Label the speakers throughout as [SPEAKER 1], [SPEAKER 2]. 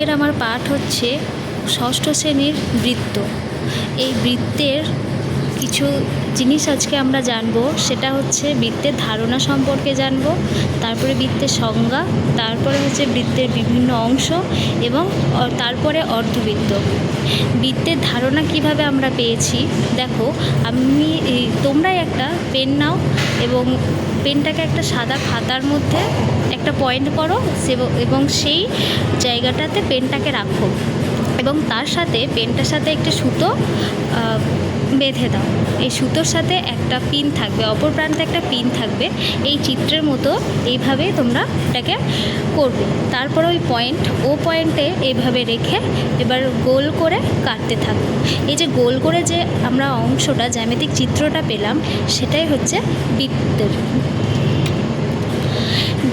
[SPEAKER 1] আমার পাঠ হচ্ছে ষষ্ঠ শ্রেণির বৃত্ত। এই বৃত্তের কিছু জিনিস আজকে আমরা জানব। সেটা হচ্ছে বৃত্তের ধারণা সম্পর্কে জানব, তারপরে বৃত্তের সংজ্ঞা, তারপরে হচ্ছে বৃত্তের বিভিন্ন অংশ এবং তারপরে অর্ধবৃত্ত। বৃত্তের ধারণা কীভাবে আমরা পেয়েছি? দেখো, আমি তোমরাই একটা পেন নাও এবং পেনটাকে একটা সাদা খাতার মধ্যে একটা পয়েন্ট করো এবং সেই জায়গাটাতে পেনটাকে রাখো। এবং তার সাথে, পেনটার সাথে একটা সুতো বেঁধে দাও। এই সুতোর সাথে একটা পিন থাকবে, অপর প্রান্তে একটা পিন থাকবে। এই চিত্রের মতো এইভাবে তোমরা এটাকে করবে। তারপর ওই পয়েন্ট ও পয়েন্টে এইভাবে রেখে এবার গোল করে কাটতে থাকবে এই যে গোল করে যে আমরা অংশটা, জ্যামিতিক চিত্রটা পেলাম, সেটাই হচ্ছে বৃত্তের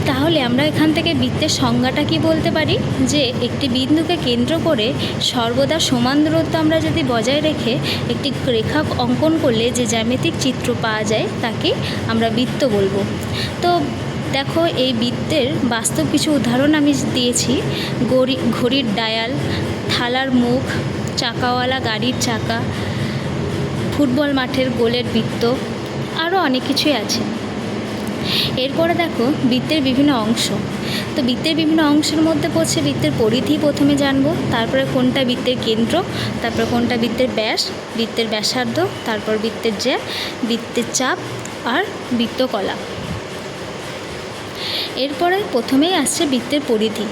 [SPEAKER 1] তাহলে আমরা এখান থেকে বৃত্তের সংজ্ঞাটা কি বলতে পারি? যে একটি বিন্দুকে কেন্দ্র করে সর্বদা সমান দূরত্ব আমরা যদি বজায় রেখে একটি রেখা অঙ্কন করলে যে জ্যামিতিক চিত্র পাওয়া যায়, তাকে আমরা বৃত্ত বলব। তো দেখো, এই বৃত্তের বাস্তব কিছু উদাহরণ আমি দিয়েছি। গড়ি, ঘড়ির ডায়াল, থালার মুখ, চাকাওয়ালা গাড়ির চাকা, ফুটবল মাঠের গোলের বৃত্ত, আরও অনেক কিছুই আছে। এরপরে দেখো বৃত্তের বিভিন্ন অংশ। তো বৃত্তের বিভিন্ন অংশের মধ্যে পড়ছে বৃত্তের পরিধি প্রথমে জানব, তারপরে কোনটা বৃত্তের কেন্দ্র, তারপরে কোনটা বৃত্তের ব্যাস, বৃত্তের ব্যাসার্ধ, তারপর বৃত্তের জ্যা, বৃত্তের চাপ আর বৃত্তকলা। এরপরে প্রথমেই আসছে বৃত্তের পরিধি।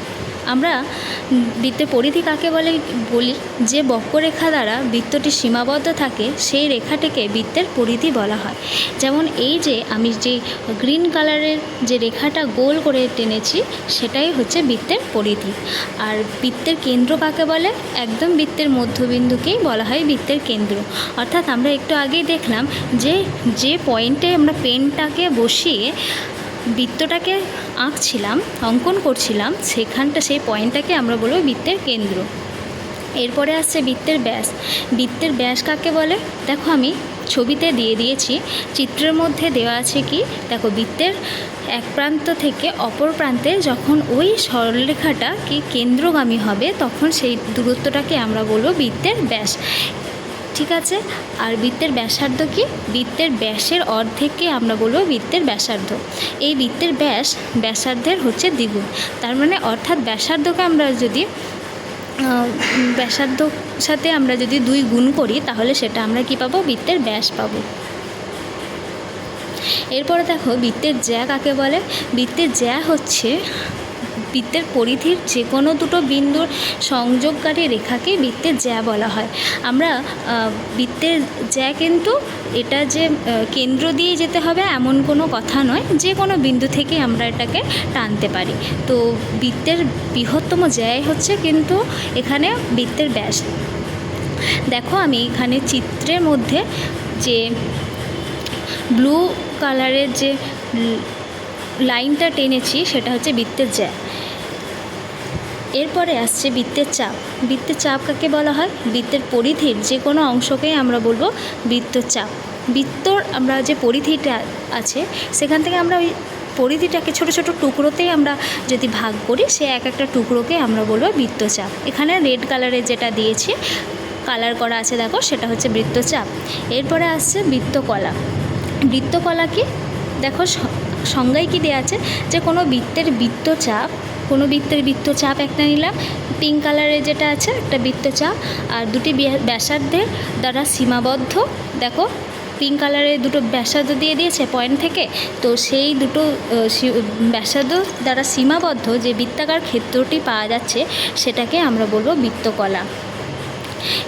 [SPEAKER 1] আমরা বৃত্তের পরিধি কাকে বলে বলি? যে বক্ররেখা দ্বারা বৃত্তটি সীমাবদ্ধ থাকে, সেই রেখাটিকে বৃত্তের পরিধি বলা হয়। যেমন এই যে আমি যে গ্রিন কালারের যে রেখাটা গোল করে টেনেছি, সেটাই হচ্ছে বৃত্তের পরিধি। আর বৃত্তের কেন্দ্র কাকে বলে? একদম বৃত্তের মধ্যবিন্দুকেই বলা হয় বৃত্তের কেন্দ্র। অর্থাৎ আমরা একটু আগেই দেখলাম যে যে পয়েন্টে আমরা পেনটাকে বসিয়ে বৃত্তটাকে আঁকছিলাম, অঙ্কন করছিলাম, সেখানটা সেই পয়েন্টটাকে আমরা বলব বৃত্তের কেন্দ্র। এরপরে আসছে বৃত্তের ব্যাস। বৃত্তের ব্যাস কাকে বলে? দেখো আমি ছবিতে দিয়ে দিয়েছি, চিত্রের মধ্যে দেওয়া আছে কি? দেখো বৃত্তের এক প্রান্ত থেকে অপর প্রান্তে যখন ওই সরলরেখাটা কি কেন্দ্রগামী হবে, তখন সেই দূরত্বটাকে আমরা বলব বৃত্তের ব্যাস। ঠিক আছে? আর বৃত্তের ব্যাসার্ধ কি? বৃত্তের ব্যাসের অর্ধেককে আমরা বলব বৃত্তের ব্যাসার্ধ। এই বৃত্তের ব্যাস ব্যাসার্ধের হচ্ছে দ্বিগুণ। তার মানে অর্থাৎ ব্যাসার্ধকে আমরা যদি ব্যাসার্ধ সাথে আমরা যদি দুই গুণ করি, তাহলে সেটা আমরা কি পাবো? বৃত্তের ব্যাস পাবো। এরপরে দেখো, বৃত্তের জ্যা কাকে বলে? বৃত্তের জ্যা হচ্ছে বৃত্তের পরিধির যে কোনো দুটো বিন্দুর সংযোগকারী রেখাকে বৃত্তের জ্যা বলা হয়। আমরা বৃত্তের জ্যা কিন্তু এটা যে কেন্দ্র দিয়ে যেতে হবে এমন কোনো কথা নয় যে কোনো বিন্দু থেকে আমরা এটাকে টানতে পারি। তো বৃত্তের বৃহত্তম জ্যায় হচ্ছে কিন্তু এখানে বৃত্তের ব্যাস। দেখো আমি এখানে চিত্রের মধ্যে যে ব্লু কালারের যে লাইনটা টেনেছি সেটা হচ্ছে বৃত্তের জ্যা। এরপরে আসছে বৃত্তের চাপ। বৃত্তের চাপ কাকে বলা হয়? বৃত্তের পরিধির যে কোনো অংশকেই আমরা বলব বৃত্তচাপ বৃত্তর আমরা যে পরিধিটা আছে, সেখান থেকে আমরা ওই পরিধিটাকে ছোট ছোট টুকরোতেই আমরা যদি ভাগ করি, সে এক একটা টুকরোকে আমরা বলব বৃত্তচাপ এখানে রেড কালারের যেটা দিয়েছি, কালার করা আছে দেখো, সেটা হচ্ছে বৃত্তচাপ এরপরে আসছে বৃত্তকলা। বৃত্তকলা কি? দেখো সংজ্ঞায় কি দেওয়া আছে? যে কোনো বৃত্তের বৃত্তচাপ কোনো বৃত্তের বৃত্তচাপ একটা নিলাম। পিঙ্ক কালারের যেটা আছে, একটা বৃত্তচাপ। আর দুটি ব্যাস- ব্যাসার্ধের দ্বারা সীমাবদ্ধ। দেখো পিঙ্ক কালারের দুটো ব্যাসার্ধ দিয়ে দিয়েছে পয়েন্ট থেকে। তো সেই দুটো ব্যাসার্ধ দ্বারা সীমাবদ্ধ যে বৃত্তাকার ক্ষেত্রটি পাওয়া যাচ্ছে, সেটাকে আমরা বলব বৃত্তকলা।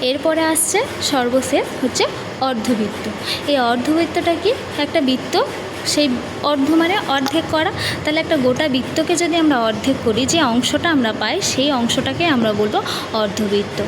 [SPEAKER 1] এরপরে আসছে সর্বশেষ হচ্ছে অর্ধবৃত্ত। এই অর্ধবৃত্তটা কি? একটা বৃত্ত সেই অর্ধ মানে অর্ধেক করা, তাহলে একটা গোটা বৃত্তকে যদি আমরা অর্ধেক করি, যে অংশটা আমরা পাই, সেই অংশটাকে আমরা বলব অর্ধবৃত্ত।